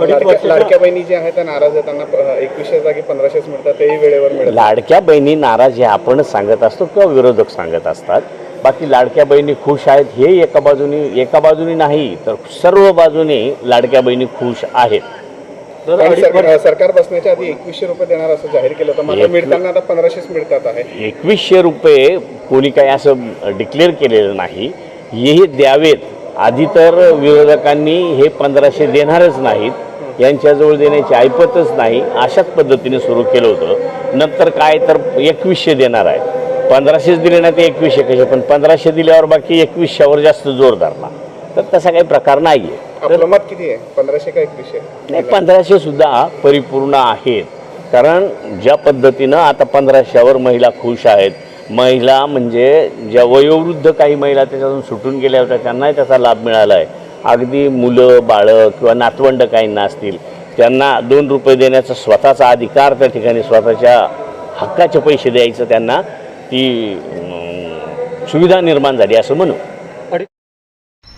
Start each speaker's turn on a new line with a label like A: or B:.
A: लाडक्या लाडक्या बहिणी ज्या आहेत त्या नाराज आहेत त्यांना एकवीसशे जागी पंधराशेच मिळतात तेही वेळेवर मिळतात.
B: लाडक्या बहिणी नाराज हे आपणच सांगत असतो किंवा विरोधक सांगत असतात. बाकी लाडक्या बहिणी खुश आहेत हे एका बाजूनी एका बाजूनी नाही तर सर्व बाजूने लाडक्या बहिणी खुश आहेत.
A: सरकार बसण्याच्या आधी एकवीसशे रुपये देणार असं जाहीर केलं
B: एक-
A: मिळताना आता पंधराशेच मिळतात आहे.
B: एकवीसशे रुपये कोणी काही असं डिक्लेअर केलेलं नाही. हेही द्यावेत. आधी तर विरोधकांनी हे पंधराशे देणारच नाहीत. यांच्याजवळ देण्याची ऐपतच नाही. अशाच पद्धतीने सुरू केलं होतं. नंतर काय तर एकवीसशे देणार आहे पंधराशेच दिले नाही ते एकवीसशे कसे? पण पंधराशे दिल्यावर बाकी एकवीसशेवर जास्त जोर धरला तर तसा काही प्रकार नाही आहे
A: किती आहे? पंधराशे का एकवीसशे?
B: नाही पंधराशे सुद्धा परिपूर्ण आहेत. कारण ज्या पद्धतीनं आता पंधराशेवर महिला खुश आहेत. महिला म्हणजे ज्या वयोवृद्ध काही महिला त्याच्यातून सुटून गेल्या होत्या त्यांनाही त्याचा लाभ मिळाला आहे अगदी मुलं बाळं किंवा नातवंड काहींना असतील त्यांना दोन रुपये देण्याचा स्वतःचा अधिकार त्या ठिकाणी स्वतःच्या हक्काचे पैसे द्यायचं त्यांना ती सुविधा निर्माण झाली असं म्हणू.